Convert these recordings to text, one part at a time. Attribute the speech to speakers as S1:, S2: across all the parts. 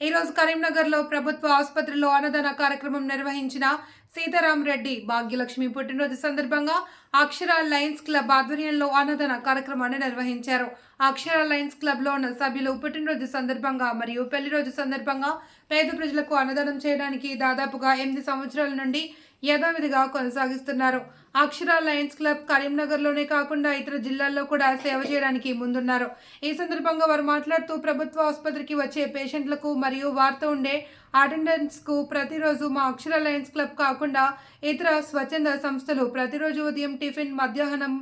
S1: ఈ రోజు కరీంనగర్లో ప్రభుత్వ ఆసుపత్రిలో అన్నదాన కార్యక్రమం నిర్వహించిన సీతారాం రెడ్డి భాగ్యలక్ష్మి పుట్టినరోజు సందర్భంగా అక్షర లయన్స్ క్లబ్ ఆధ్వర్యంలో అన్నదాన కార్యక్రమాన్ని నిర్వహించారు. అక్షర లయన్స్ క్లబ్లో ఉన్న సభ్యులు పుట్టినరోజు సందర్భంగా మరియు పెళ్ళి రోజు సందర్భంగా పేద ప్రజలకు అన్నదానం చేయడానికి దాదాపుగా ఎనిమిది సంవత్సరాల నుండి యథావిధిగా కొనసాగిస్తున్నారు. అక్షర లయన్స్ క్లబ్ కరీంనగర్లోనే కాకుండా ఇతర జిల్లాల్లో కూడా సేవ చేయడానికి ముందున్నారు. ఈ సందర్భంగా వారు మాట్లాడుతూ ప్రభుత్వ ఆసుపత్రికి వచ్చే పేషెంట్లకు మరియు వారితో ఉండే అటెండెన్స్కు ప్రతిరోజు మా అక్షర లయన్స్ క్లబ్ కాకుండా ఇతర స్వచ్ఛంద సంస్థలు ప్రతిరోజు ఉదయం టిఫిన్ మధ్యాహ్నం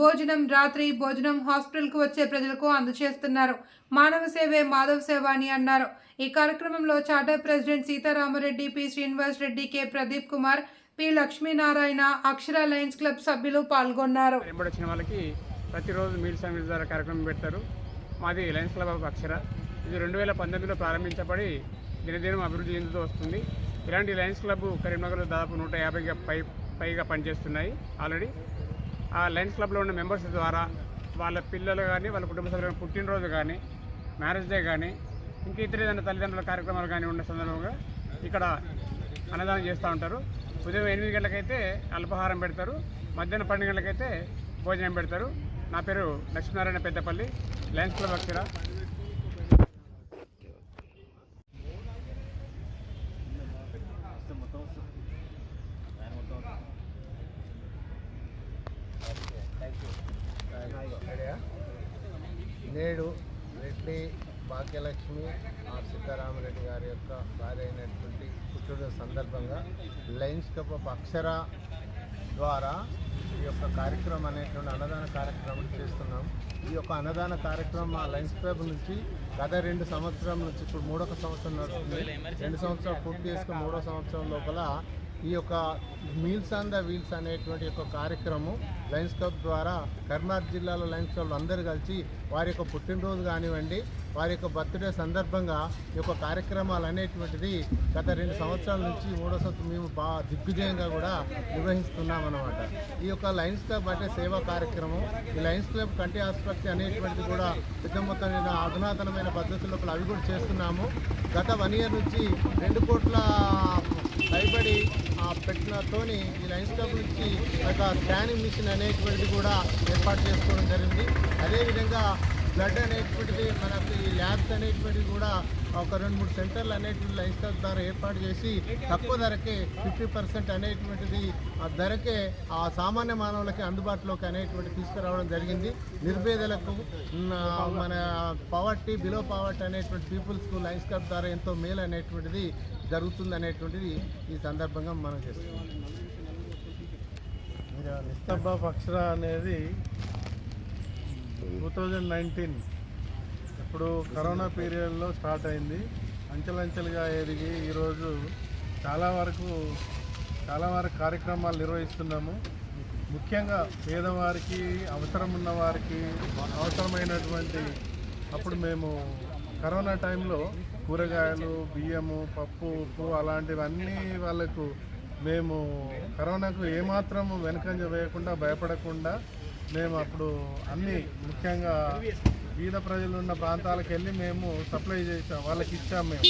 S1: భోజనం రాత్రి భోజనం హాస్పిటల్కు వచ్చే ప్రజలకు అందజేస్తున్నారు. మానవ సేవే మాధవ సేవ అని అన్నారు. ఈ కార్యక్రమంలో charter president Seetharamareddy P. Srinivas Reddy K. Pradeep Kumar P. Lakshminarayana Akshara lions club సభ్యులు పాల్గొన్నారు.
S2: వచ్చిన వాళ్ళకి ప్రతిరోజు మీల్స్ అండ్ ద్వారా కార్యక్రమం పెడతారు. మాది లయన్స్ క్లబ్ ఆఫ్ అక్షర. ఇది రెండు వేల పంతొమ్మిదిలో ప్రారంభించబడి దినదినం అభివృద్ధి చెందుతూ వస్తుంది. ఇలాంటి లయన్స్ క్లబ్ కరీంనగర్లో దాదాపు నూట యాభైగా పై పైగా పనిచేస్తున్నాయి ఆల్రెడీ. ఆ లయన్స్ క్లబ్లో ఉన్న మెంబర్స్ ద్వారా వాళ్ళ పిల్లలు కానీ వాళ్ళ కుటుంబ సభ్యులు పుట్టినరోజు కానీ మ్యారేజ్ డే కానీ ఇంకా ఇతర ఏదైనా తల్లిదండ్రుల కార్యక్రమాలు కానీ ఉన్న సందర్భంగా ఇక్కడ అన్నదానం చేస్తూ ఉంటారు. ఉదయం ఎనిమిది గంటలకైతే అల్పాహారం పెడతారు. మధ్యాహ్నం పన్నెండు గంటలకైతే భోజనం పెడతారు. నా పేరు లక్ష్మీనారాయణ పెద్దపల్లి లయన్స్ క్లబ్ అక్షర.
S3: నేడు రెడ్డి భాగ్యలక్ష్మి ఆర్ సీతారామరెడ్డి గారి యొక్క భార్య అయినటువంటి పుట్టినరోజు సందర్భంగా లయన్స్ కప్ ఆఫ్ అక్షర ద్వారా ఈ యొక్క కార్యక్రమం అనేటువంటి అన్నదాన కార్యక్రమం చేస్తున్నాం. ఈ యొక్క అన్నదాన కార్యక్రమం మా లయన్స్ క్లబ్ నుంచి గత రెండు సంవత్సరం నుంచి ఇప్పుడు మూడొక సంవత్సరం నడుస్తుంది. రెండు సంవత్సరాలు పూర్తి చేసుకుని మూడో సంవత్సరం లోపల ఈ యొక్క మీల్స్ ఆన్ ద వీల్స్ అనేటువంటి యొక్క కార్యక్రమం లయన్స్ క్లబ్ ద్వారా కర్నాటక జిల్లాలో లయన్స్ క్లబ్ అందరూ కలిసి వారి యొక్క పుట్టినరోజు కానివ్వండి వారి యొక్క బర్త్డే సందర్భంగా ఈ యొక్క కార్యక్రమాలు అనేటువంటిది గత రెండు సంవత్సరాల నుంచి మూడో సంవత్సరం మేము బాగా దిగ్విజయంగా కూడా నిర్వహిస్తున్నాం అనమాట ఈ యొక్క లయన్స్ క్లబ్ అంటే సేవా కార్యక్రమం. ఈ లయన్స్ క్లబ్ కంటి ఆసుపత్రి అనేటువంటిది కూడా పెద్ద మొత్తమైన అధునాతనమైన పద్ధతుల్లో అవి కూడా చేస్తున్నాము. గత వన్ ఇయర్ నుంచి రెండు కోట్ల భయపడి పెట్టినతోని ఈ లైన్స్ క్లబ్ నుంచి ఒక స్కానింగ్ మిషన్ అనేటువంటిది కూడా ఏర్పాటు చేసుకోవడం జరిగింది. అదేవిధంగా బ్లడ్ అనేటువంటిది మనకి ల్యాబ్స్ అనేటువంటివి కూడా ఒక రెండు మూడు సెంటర్లు అనేటువంటి లైసెన్స్ ద్వారా ఏర్పాటు చేసి తక్కువ ధరకే ఫిఫ్టీ పర్సెంట్ అనేటువంటిది ఆ ధరకే ఆ సామాన్య మానవులకి అందుబాటులోకి అనేటువంటి తీసుకురావడం జరిగింది. నిర్భేదలకు మన పవర్టీ బిలో పవర్టీ అనేటువంటి పీపుల్స్కు లైన్స్ క్లబ్ ద్వారా ఎంతో మేలు అనేటువంటిది జరుగుతుంది అనేటువంటిది ఈ సందర్భంగా మనం చేస్తున్నాం.
S4: నిస్తబ్బా అక్షర అనేది టూ థౌజండ్ నైన్టీన్. ఇప్పుడు కరోనా పీరియడ్లో స్టార్ట్ అయింది. అంచెలంచెలుగా ఎదిగి ఈరోజు చాలా వరకు చాలా వరకు కార్యక్రమాలు నిర్వహిస్తున్నాము. ముఖ్యంగా పేదవారికి అవసరం ఉన్న వారికి అవసరమైనటువంటి అప్పుడు మేము కరోనా టైంలో కూరగాయలు బియ్యము పప్పు ఉప్పు అలాంటివన్నీ వాళ్ళకు మేము కరోనాకు ఏమాత్రం వెనకంజ వేయకుండా భయపడకుండా మేము అప్పుడు అన్ని ముఖ్యంగా బీద ప్రజలు ఉన్న ప్రాంతాలకు వెళ్ళి మేము సప్లై చేసాం వాళ్ళకి ఇచ్చాం మేము.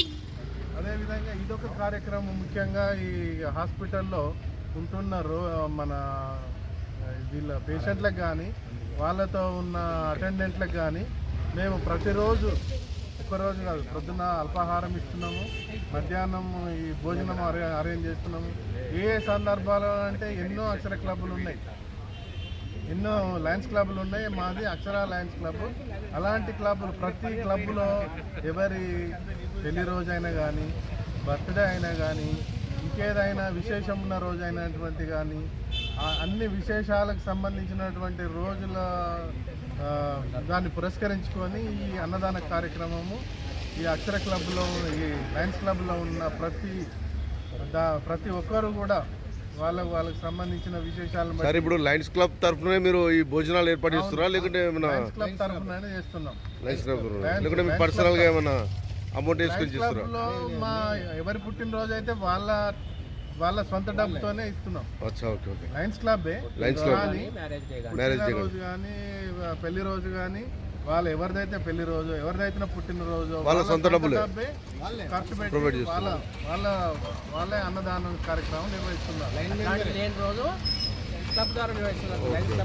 S4: అదేవిధంగా ఇదొక కార్యక్రమం ముఖ్యంగా ఈ హాస్పిటల్లో ఉంటున్న రో మన వీళ్ళ పేషెంట్లకు కానీ వాళ్ళతో ఉన్న అటెండెంట్లకు కానీ మేము ప్రతిరోజు ఒక్కరోజు కాదు పొద్దున అల్పాహారం ఇస్తున్నాము మధ్యాహ్నం ఈ భోజనం అరే అరేంజ్ చేస్తున్నాము. ఏ ఏ సందర్భాలు అంటే ఎన్నో అక్షర క్లబ్బులు ఉన్నాయి. ఎన్నో లయన్స్ క్లబ్లు ఉన్నాయి. మాది అక్షర లయన్స్ క్లబ్ అలాంటి క్లబ్లు ప్రతి క్లబ్లో ఎవరి పెళ్ళి రోజైనా కానీ బర్త్డే అయినా కానీ ఇంకేదైనా విశేషం ఉన్న రోజు అయినటువంటి కానీ అన్ని విశేషాలకు సంబంధించినటువంటి రోజుల దాన్ని పురస్కరించుకొని ఈ అన్నదాన కార్యక్రమము ఈ అక్షర క్లబ్లో ఈ లయన్స్ క్లబ్లో ఉన్న ప్రతి దా ప్రతి ఒక్కరు కూడా వాళ్ళకు వాళ్ళకి సంబంధించిన విశేషాలను బట్టి.
S5: సార్ ఇప్పుడు లయన్స్ క్లబ్ తరఫునే మీరు ఈ భోజనాలు ఏర్పాటు చేస్తున్నారా? లేకుంటే ఏమైనా
S4: క్లబ్ తరఫున చేస్తున్నాం.
S5: లయన్స్ క్లబ్ లేకుంటే మీకు పర్సనల్గా ఏమైనా అమౌంట్ వేసుకొని
S4: క్లబ్లో మా ఎవరి పుట్టినరోజు అయితే వాళ్ళ వాళ్ళ సొంత డబ్బుతోనే ఇస్తున్నాం.
S5: అచ్చా okay okay.
S4: Lions club
S5: lions club. Marriage day
S4: రోజు కానీ పెళ్ళి రోజు కానీ వాళ్ళు ఎవరిదైతే పెళ్ళి రోజు ఎవరిదైతే పుట్టినరోజు
S5: వాళ్ళ సొంత డబ్బులే.
S4: డబ్బే ఖర్చు పెట్టి. వాళ్ళ వాళ్ళ వాళ్ళే అన్నదానం కార్యక్రమం నిర్వహిస్తున్నారు
S6: లేని రోజు క్లబ్ ద్వారా నిర్వహిస్తున్నారు